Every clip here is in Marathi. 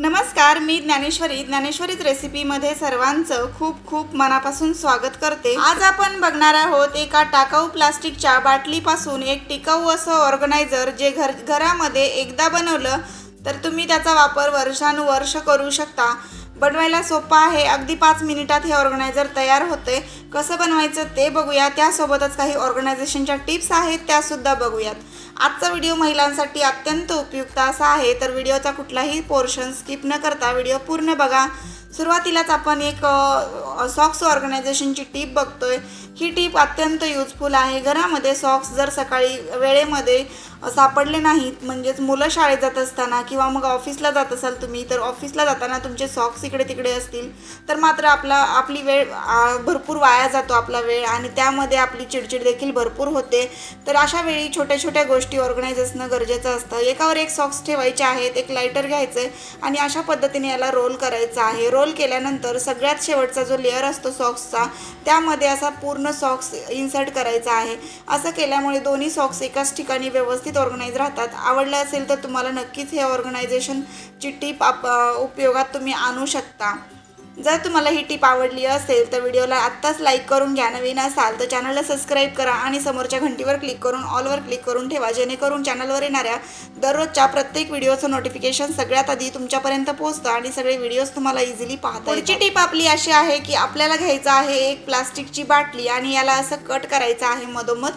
नमस्कार मी ज्ञानेश्वरी. ज्ञानेश्वरीच रेसिपीमध्ये सर्वांचं खूप खूप मनापासून स्वागत करते. आज आपण बघणार आहोत एका टाकाऊ प्लास्टिकच्या बाटलीपासून एक टिकाऊ असं ऑर्गनायझर जे घर घरामध्ये एकदा बनवलं तर तुम्ही त्याचा वापर वर्षानुवर्ष करू शकता. बनवायला सोपा आहे. अगदी पाच मिनिटात हे ऑर्गनायझर तयार होते. कसं बनवायचं ते बघूया. त्यासोबतच काही ऑर्गनायझेशनच्या टिप्स आहेत त्यासुद्धा बघूयात. आजचा व्हिडिओ महिलांसाठी अत्यंत उपयुक्त असा आहे. तर व्हिडिओचा कुठलाही पोर्शन स्किप न करता व्हिडिओ पूर्ण बघा. सुरुवातीलाच आपण एक सॉक्स ऑर्गनायझेशनची टीप बघतोय. ही टीप अत्यंत युजफुल आहे. घरामध्ये सॉक्स जर सकाळी वेळेमध्ये सापडले नाहीत. म्हणजेच मुलं शाळेत जात असताना किंवा मग ऑफिसला जात असाल तुम्ही तर ऑफिसला जाताना तुमचे सॉक्स इकडे तिकडे असतील. तर मात्र आपला आपली वेळ भरपूर वाया जातो आपला वेळ आणि त्यामध्ये आपली चिडचिड देखील भरपूर होते. तर अशा वेळी छोट्या छोट्या गोष्टी ऑर्गनाईज असणं गरजेचं असतं. एकावर एक सॉक्स ठेवायचे आहेत एक लायटर घ्यायचं आहे आणि अशा पद्धतीने याला रोल करायचा आहे. रोल केल्यानंतर सगळ्यात शेवटचा जो लेअर असतो सॉक्सचा त्यामध्ये असा पूर्ण सॉक्स इन्सर्ट करायचा आहे. असं केल्यामुळे दोन्ही सॉक्स एकाच ठिकाणी व्यवस्थित ऑर्गनाईज राहतात. आवडलं असेल तर तुम्हाला नक्कीच हे ऑर्गनायझेशनची टीप आप उपयोगात तुम्ही आणू शकता. जर तुम्हाला ही टीप आवडली असेल तर व्हिडिओला आत्ताच लाईक करून घ्या. नवीन असाल तर चॅनलला सबस्क्राईब करा आणि समोरच्या घंटीवर क्लिक करून ऑलवर क्लिक करून ठेवा. जेणेकरून चॅनलवर येणाऱ्या दररोजच्या प्रत्येक व्हिडिओचं नोटिफिकेशन सगळ्यात आधी तुमच्यापर्यंत पोहोचतं आणि सगळे व्हिडिओज तुम्हाला इझिली पाहता पुढची टीप आपली अशी आहे की आपल्याला घ्यायचं आहे एक प्लास्टिकची बाटली आणि याला असं कट करायचं आहे मधोमध.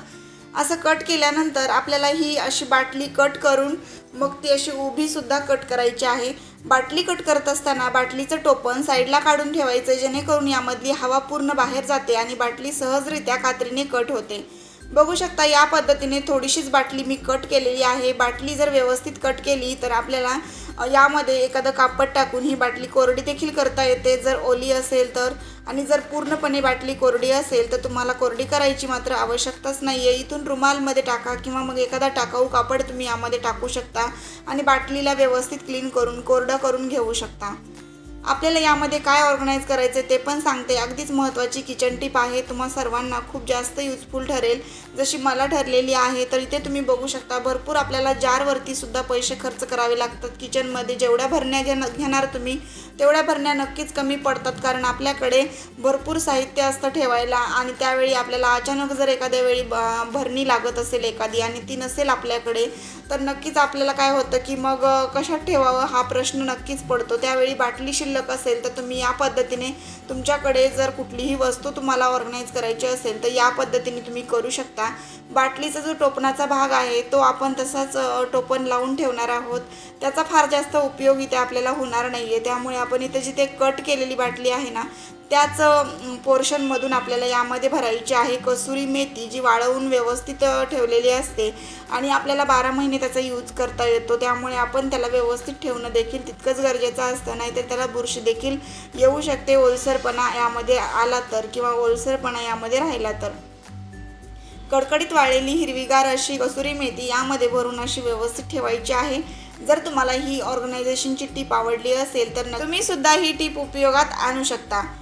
असं कट केल्यानंतर आपल्याला ही अशी बाटली कट करून मग ती अशी उभी सुद्धा कट करायची आहे. बाटली कट करत असताना बाटलीचं टोपण साईडला काढून ठेवायचं जेणेकरून यामधली हवा पूर्ण बाहेर जाते आणि बाटली सहजरित्या कात्रीने कट होते. बघू शकता या पद्धतीने थोडीशीच बाटली मी कट केलेली आहे. बाटली जर व्यवस्थित कट केली तर आपल्याला यामध्ये एखादं कापड टाकून ही बाटली कोरडी देखील करता येते. जर ओली असेल तर आणि जर पूर्णपणे बाटली कोरडी असेल तर तुम्हाला कोरडी करायची मात्र आवश्यकताच नाही आहे इथून रुमालमध्ये टाका किंवा मग एखादा टाकाऊ कापड तुम्ही यामध्ये टाकू शकता आणि बाटलीला व्यवस्थित क्लीन करून कोरडं करून घेऊ शकता. आपल्याला यामध्ये काय ऑर्गनाईज करायचे ते पण सांगते. अगदीच महत्त्वाची किचन टिप आहे. तुम्हा सर्वांना खूप जास्त युजफुल ठरेल. जशी मला ठरलेली आहे तर इथे तुम्ही बघू शकता भरपूर आपल्याला जारवरती सुद्धा पैसे खर्च करावे लागतात. किचनमध्ये जेवढ्या भरण्या घेणं घेणार तुम्ही तेवढ्या भरण्या नक्कीच कमी पडतात कारण आपल्याकडे भरपूर साहित्य असतं ठेवायला आणि त्यावेळी आपल्याला अचानक जर एखाद्या वेळी ब- भरणी लागत असेल एखादी आणि ती नसेल आपल्याकडे तर नक्कीच आपल्याला काय होतं की मग कशात ठेवावं हा प्रश्न नक्कीच पडतो. त्यावेळी बाटली शिल्लक असेल तर तुम्ही या पद्धतीने तुमच्याकडे जर कुठलीही वस्तू तुम्हाला ऑर्गनाईज करायची असेल तर या पद्धतीने तुम्ही करू शकता. बाटलीचा जो टोपणाचा भाग आहे तो आपण तसाच टोपण लावून ठेवणार आहोत. त्याचा फार जास्त उपयोग इथे आपल्याला होणार नाही आहे त्यामुळे आपण इथे जिथे कट केलेली बाटली आहे ना त्याच पोर्शनमधून आपल्याला यामध्ये भरायची आहे कसुरी मेथी जी वाळवून व्यवस्थित ठेवलेली असते. आणि आपल्याला बारा महिने त्याचा यूज करता येतो. त्यामुळे आपण त्याला व्यवस्थित ठेवणं देखील तितकंच गरजेचं असतं. नाहीतर त्याला बुरशी देखील येऊ शकते. ओलसरपणा यामध्ये आला तर किंवा ओलसरपणा यामध्ये राहिला तर. कडकडीत वाळलेली हिरवीगार अशी कसुरी मेथी यामध्ये भरून अशी व्यवस्थित ठेवायची आहे. जर तुम्हाला ही ऑर्गनायझेशनची टीप आवडली असेल तर न- तुम्ही सुद्धा ही टीप उपयोगात आणू शकता.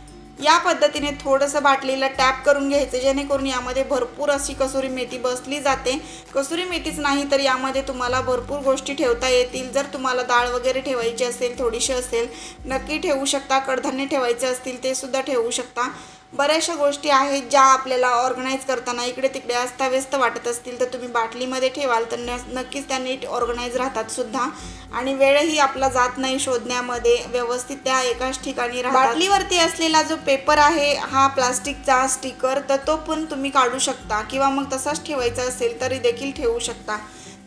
या पद्धतीने थोडंसं बाटलीला टॅप करून घ्यायचं जेणेकरून यामध्ये भरपूर अशी कसुरी मेथी बसली जाते. कसुरी मेथीच नाही तर यामध्ये तुम्हाला भरपूर गोष्टी ठेवता येतील. जर तुम्हाला डाळ वगैरे ठेवायची असेल थोडीशी असेल नक्की ठेवू शकता. कडधान्य ठेवायचे असतील ते सुद्धा ठेवू शकता. बऱ्याचशा गोष्टी आहेत ज्या आपल्याला ऑर्गनाईज करताना इकडे तिकडे अस्ताव्यस्त वाटत असतील तर तुम्ही बाटलीमध्ये ठेवाल तर न नक्कीच त्या नीट ऑर्गनाईज राहतात सुद्धा. आणि वेळही आपला जात नाही शोधण्यामध्ये व्यवस्थित त्या एकाच ठिकाणी राहतात. बाटलीवरती असलेला जो पेपर आहे हा प्लास्टिकचा स्टिकर तर तो पण तुम्ही काढू शकता. किंवा मग तसाच ठेवायचा असेल तरी देखील ठेवू शकता.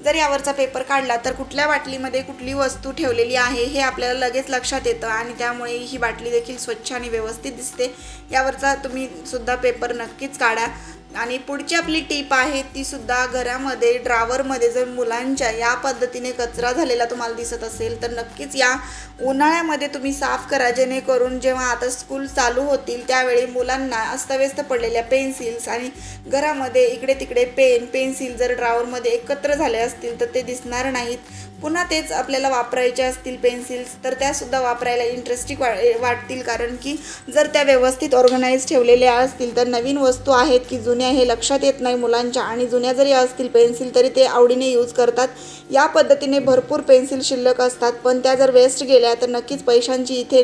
जर यावरचा पेपर काढला तर कुठल्या बाटलीमध्ये कुठली वस्तू ठेवलेली आहे हे आपल्याला लगेच लक्षात येतं आणि त्यामुळे ही बाटली देखील स्वच्छ आणि व्यवस्थित दिसते. यावरचा तुम्ही सुद्धा पेपर नक्कीच काढा. आणि पुढची आपली टीप आहे ती सुद्धा घरामध्ये ड्रावरमध्ये जर मुलांच्या या पद्धतीने कचरा झालेला तुम्हाला दिसत असेल तर नक्कीच या उन्हाळ्यामध्ये तुम्ही साफ करा जेणेकरून जेव्हा आता स्कूल चालू होतील त्यावेळी मुलांना अस्तव्यस्त पडलेल्या पेन्सिल्स आणि घरामध्ये इकडे तिकडे पेन पेन्सिल जर ड्रावरमध्ये एकत्र झाले असतील तर ते दिसणार नाहीत. पुन्हा तेच आपल्याला वापरायचे असतील पेन्सिल्स तर त्यासुद्धा वापरायला इंटरेस्टिंग वा वाटतील कारण की जर त्या व्यवस्थित ऑर्गनाईज ठेवलेल्या असतील तर नवीन वस्तू आहेत की जुन्या हे लक्षात येत नाही मुलांच्या आणि जुन्या जरी असतील पेन्सिल तरी ते आवडीने यूज करतात. या पद्धतीने भरपूर पेन्सिल शिल्लक असतात पण त्या जर वेस्ट गेल्या तर नक्कीच पैशांची इथे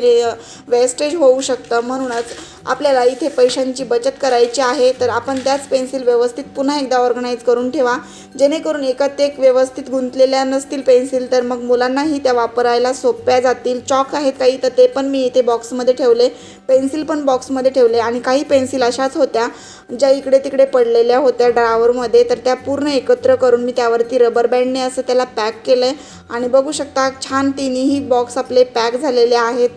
वेस्टेज होऊ शकतं. म्हणूनच आपल्याला इथे पैशांची बचत करायची आहे तर आपण त्याच पेन्सिल व्यवस्थित पुन्हा एकदा ऑर्गनाईज करून ठेवा. जेणेकरून एकात एक व्यवस्थित गुंतलेल्या नसतील पेन्सिल तर मग मुलांनाही त्या वापरायला सोप्या जातील. चॉक आहेत काही तर ते पण मी इथे बॉक्समध्ये ठेवले. पेन्सिल पण बॉक्समध्ये ठेवले आणि काही पेन्सिल अशाच होत्या ज्या इकडे ते तिकडे पडलेल्या होत्या ड्रावरमध्ये तर त्या पूर्ण एकत्र करून मी त्यावरती रबर बँडने असं त्याला पॅक केलं आहे आणि बघू शकता छान तिन्ही बॉक्स आपले पॅक झालेले आहेत.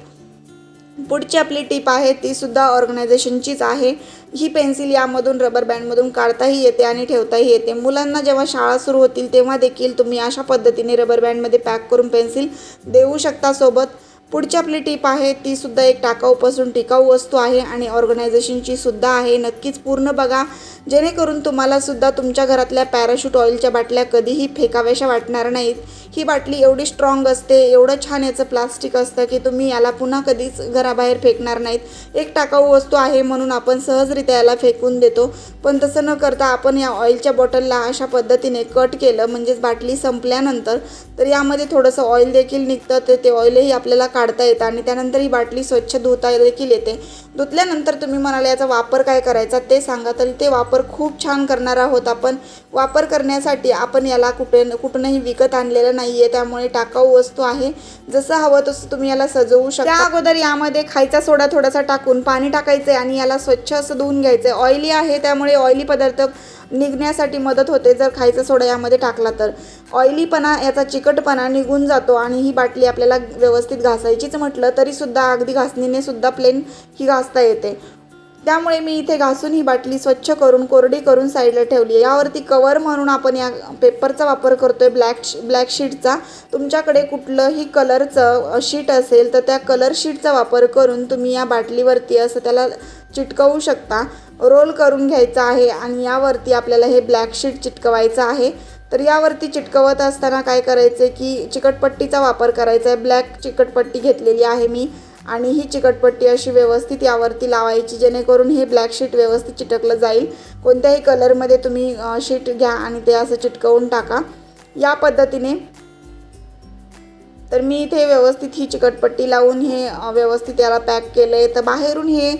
पुढची आपली टीप आहे ती सुद्धा ऑर्गनायझेशनचीच आहे. ही पेन्सिल यामधून रबर बँडमधून काढताही येते आणि ठेवताही येते. मुलांना जेव्हा शाळा सुरू होतील तेव्हा देखील तुम्ही अशा पद्धतीने रबर बँडमध्ये पॅक करून पेन्सिल देऊ शकता सोबत. पुढची आपली टीप आहे ती सुद्धा एक टाकाऊपासून टिकाऊ वस्तू आहे आणि ऑर्गनायझेशनची सुद्धा आहे. नक्कीच पूर्ण बघा. जेणेकरून तुम्हाला सुद्धा तुमच्या घरातल्या पॅराशूट ऑइलच्या बाटल्या कधीही फेकाव्याशा वाटणार नाहीत. ही बाटली एवढी स्ट्रॉंग असते एवढं छान याचं प्लास्टिक असतं की तुम्ही याला पुन्हा कधीच घराबाहेर फेकणार नाहीत. एक टाकाऊ वस्तू आहे म्हणून आपण सहजरित्या याला फेकून देतो. पण तसं न करता आपण या ऑइलच्या बॉटलला अशा पद्धतीने कट केलं म्हणजेच बाटली संपल्यानंतर तर यामध्ये थोडंसं ऑइल देखील निघतं तर ते ऑइलही आपल्याला काढता येतं आणि त्यानंतर ही बाटली स्वच्छ धुता देखील येते. धुतल्यानंतर तुम्ही म्हणाले याचा वापर काय करायचा? ते सांगा. तरी ते वापर खूप छान करणार आहोत आपण. वापर करण्यासाठी आपण याला कुठे कुठूनही विकत आणलेलं नाही आहे त्यामुळे टाकाऊ वस्तू आहे. जसं हवं तसं तुम्ही याला सजवू शकता. त्या अगोदर यामध्ये खायचा सोडा थोडासा टाकून पाणी टाकायचं आहे आणि याला स्वच्छ असं धुवून घ्यायचं आहे ऑइली आहे त्यामुळे ऑइली पदार्थ निघण्यासाठी मदत होते. जर खायचा सोडा यामध्ये टाकला तर. ऑइलीपणा याचा चिकटपणा निघून जातो आणि ही बाटली आपल्याला व्यवस्थित घासायचीच म्हटलं तरीसुद्धा अगदी घासणीने सुद्धा प्लेन ही घासता येते. त्यामुळे मी इथे घासून ही बाटली स्वच्छ करून कोरडी करून साईडला ठेवली आहे. यावरती कवर म्हणून आपण या पेपरचा वापर करतोय ब्लॅक ब्लॅक शीटचा तुमच्याकडे कुठलंही कलरचं शीट असेल तर त्या कलर शीटचा वापर करून तुम्ही या बाटलीवरती असं त्याला चिटकवू शकता. रोल करून घ्यायचा आहे आणि यावरती आपल्याला हे ब्लॅक शीट चिटकवायचं आहे. तर यावरती चिटकवत असताना काय करायचं की चिकटपट्टीचा वापर करायचा आहे. ब्लॅक चिकटपट्टी घेतलेली आहे मी आणि ही चिकटपट्टी अशी व्यवस्थित यावरती लावायची जेणेकरून हे ब्लॅक शीट व्यवस्थित चिटकलं जाईल. कोणत्याही कलरमध्ये तुम्ही शीट घ्या आणि ते असं चिटकवून टाका. या पद्धतीने तर मी इथे व्यवस्थित ही चिकटपट्टी लावून हे व्यवस्थित याला पॅक केलं आहे तर बाहेरून हे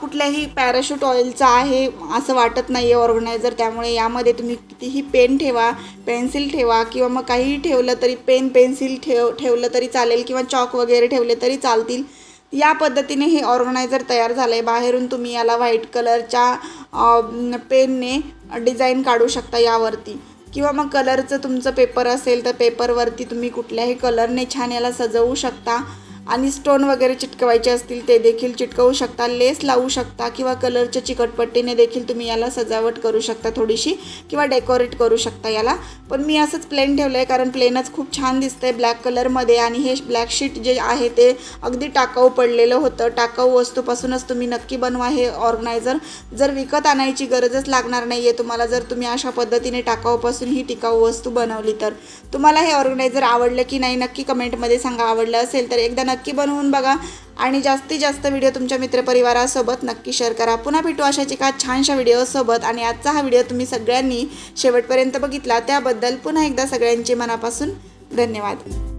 कुठल्याही पॅराशूट ऑइलचं आहे असं वाटत नाही आहे ऑर्गनायझर. त्यामुळे यामध्ये तुम्ही कितीही पेन ठेवा पेन्सिल ठेवा किंवा मग काहीही ठेवलं तरी पेन पेन्सिल ठेव ठेवलं तरी चालेल किंवा चॉक वगैरे ठेवले तरी चालतील. या पद्धतीने हे ऑर्गनायझर तयार झालं आहे बाहेरून तुम्ही याला व्हाईट कलरच्या पेनने डिझाईन काढू शकता यावरती. किंवा मग कलरचं तुमचं पेपर असेल तर पेपरवरती तुम्ही कुठल्याही कलरने छान याला सजवू शकता. आणि स्टोन वगैरे चिटकवायचे असतील ते देखील चिटकवू शकता. लेस लावू शकता किंवा कलरच्या चिकटपट्टीने देखील तुम्ही याला सजावट करू शकता थोडीशी किंवा डेकोरेट करू शकता याला. पण मी असंच प्लेन ठेवलं आहे कारण प्लेनच खूप छान दिसतं आहे ब्लॅक कलरमध्ये आणि हे ब्लॅक शीट जे आहे ते अगदी टाकाऊ पडलेलं होतं. टाकाऊ वस्तूपासूनच तुम्ही नक्की बनवा हे ऑर्गनायझर जर विकत आणायची गरजच लागणार नाही आहे तुम्हाला जर तुम्ही अशा पद्धतीने टाकाऊपासून ही टिकाऊ वस्तू बनवली तर. तुम्हाला हे ऑर्गनायझर आवडलं की नाही नक्की कमेंटमध्ये सांगा. आवडलं असेल तर एकदा नक्की बनवून बघा. आणि जास्तीत जास्त व्हिडिओ तुमच्या मित्रपरिवारासोबत नक्की शेअर करा. पुन्हा भेटू अशाच एका छानशा व्हिडिओसोबत. आणि आजचा हा व्हिडिओ तुम्ही सगळ्यांनी शेवटपर्यंत बघितला. त्याबद्दल पुन्हा एकदा सगळ्यांचे मनापासून धन्यवाद.